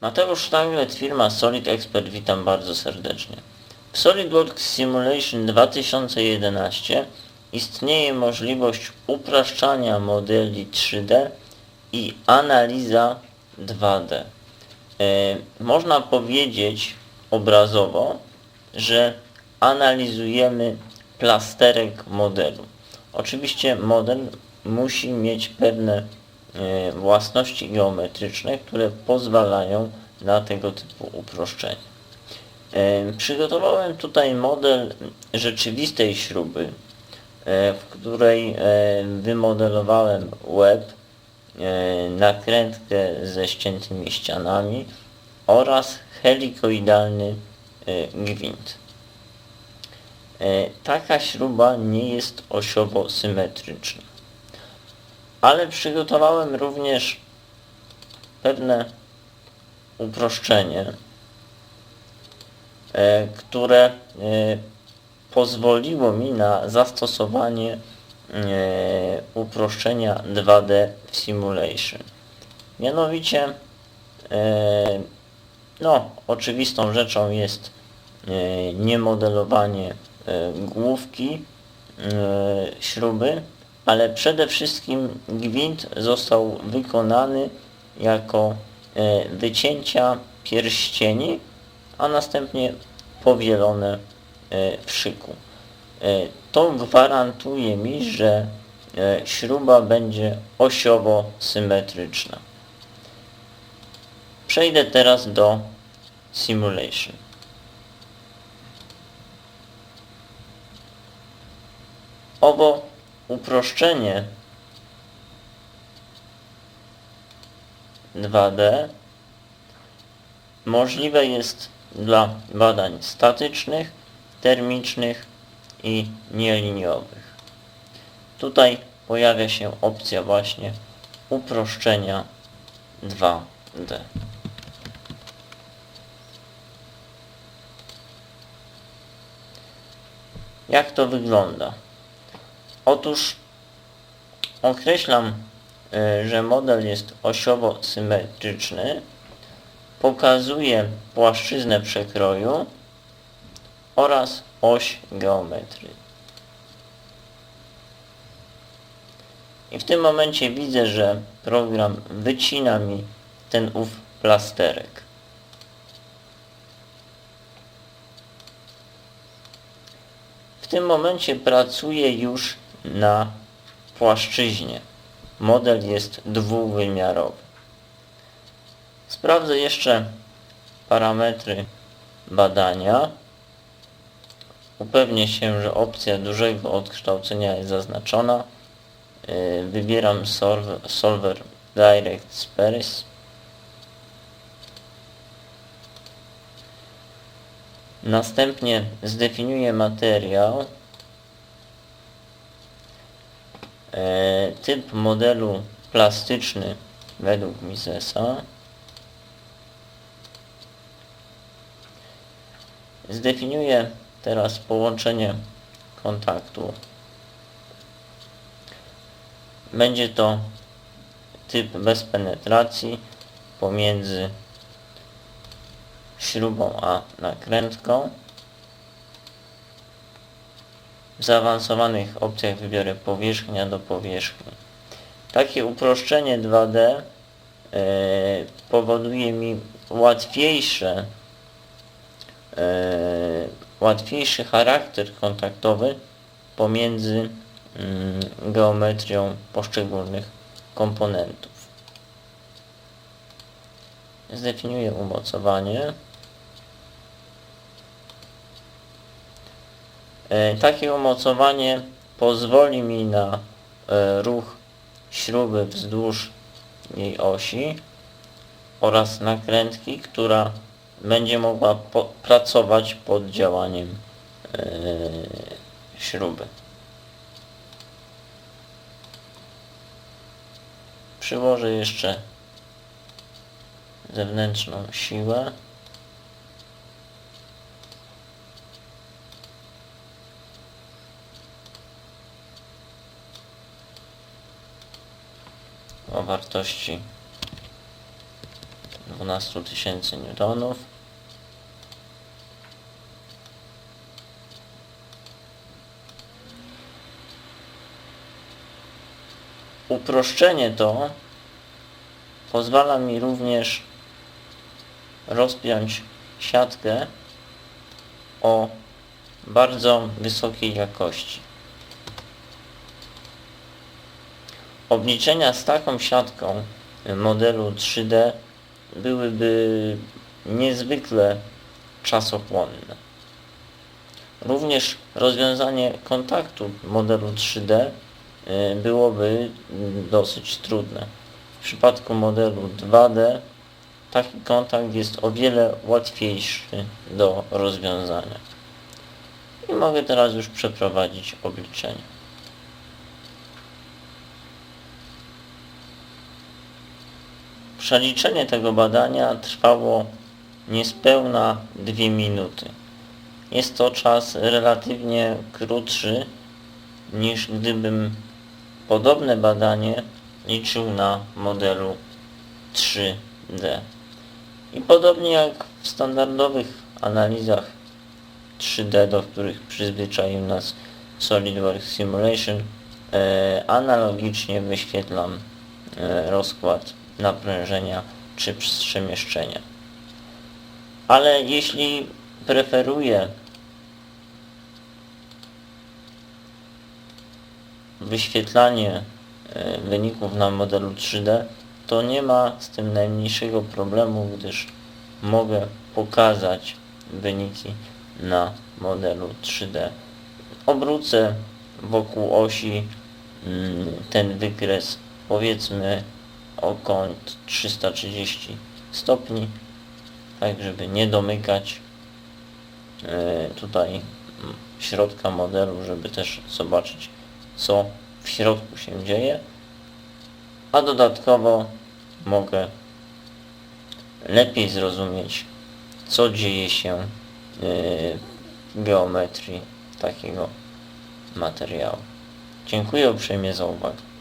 Mateusz Sztanglet, firma Solid Expert, witam bardzo serdecznie. W SolidWorks Simulation 2011 istnieje możliwość upraszczania modeli 3D i analiza 2D. E, można powiedzieć obrazowo, że analizujemy plasterek modelu. Oczywiście model musi mieć pewne własności geometryczne, które pozwalają na tego typu uproszczenie. E, Przygotowałem tutaj model rzeczywistej śruby, e, w której e, wymodelowałem łeb, e, nakrętkę ze ściętymi ścianami oraz helikoidalny e, gwint. E, Taka śruba nie jest osiowo symetryczna. Ale przygotowałem również pewne uproszczenie, e, które e, pozwoliło mi na zastosowanie e, uproszczenia 2D w simulation. Mianowicie, no, oczywistą rzeczą jest niemodelowanie główki śruby, ale przede wszystkim gwint został wykonany jako e, wycięcia pierścieni, a następnie powielone e, w szyku. E, To gwarantuje mi, że śruba będzie osiowo symetryczna. Przejdę teraz do simulation. Owo uproszczenie 2D możliwe jest dla badań statycznych, termicznych i nieliniowych. Tutaj pojawia się opcja właśnie uproszczenia 2D. Jak to wygląda? Otóż określam, y, że model jest osiowo symetryczny, pokazuje płaszczyznę przekroju oraz oś geometrii. I w tym momencie widzę, że program wycina mi ten ów plasterek. W tym momencie pracuję już na płaszczyźnie. Model jest dwuwymiarowy. Sprawdzę jeszcze parametry badania. Upewnię się, że opcja dużego odkształcenia jest zaznaczona. Yy, Wybieram Solver, Direct Space. Następnie zdefiniuję materiał. E, typ modelu plastyczny według Misesa. Zdefiniuję teraz połączenie kontaktu. Będzie to typ bez penetracji pomiędzy śrubą a nakrętką. W zaawansowanych opcjach wybiorę powierzchnia do powierzchni. Takie uproszczenie 2D e, powoduje mi łatwiejsze e, łatwiejszy charakter kontaktowy pomiędzy mm, geometrią poszczególnych komponentów. Zdefiniuję umocowanie. Takie umocowanie pozwoli mi na e, ruch śruby wzdłuż jej osi oraz nakrętki, która będzie mogła po pracować pod działaniem e, śruby. Przyłożę jeszcze zewnętrzną siłę. O wartości 12 tysięcy newtonów. Uproszczenie to pozwala mi również rozpiąć siatkę o bardzo wysokiej jakości. Obliczenia z taką siatką modelu 3D byłyby niezwykle czasochłonne. Również rozwiązanie kontaktu modelu 3D y, byłoby mm, dosyć trudne. W przypadku modelu 2D taki kontakt jest o wiele łatwiejszy do rozwiązania. I mogę teraz już przeprowadzić obliczenie. Przeliczenie tego badania trwało niespełna 2 minuty. Jest to czas relatywnie krótszy niż gdybym podobne badanie liczył na modelu 3D. I podobnie jak w standardowych analizach 3D, do których przyzwyczaił nas SolidWorks Simulation, e, analogicznie wyświetlam e, rozkład naprężenia czy przemieszczenia. Ale jeśli preferuję wyświetlanie e, wyników na modelu 3D, to nie ma z tym najmniejszego problemu, gdyż mogę pokazać wyniki na modelu 3D. Obrócę wokół osi mm, ten wykres powiedzmy o kąt 330 stopni, tak żeby nie domykać e, tutaj mm, środka modelu, żeby też zobaczyć co w środku się dzieje, a dodatkowo mogę lepiej zrozumieć co dzieje się e, w geometrii takiego materiału. Dziękuję uprzejmie za uwagę.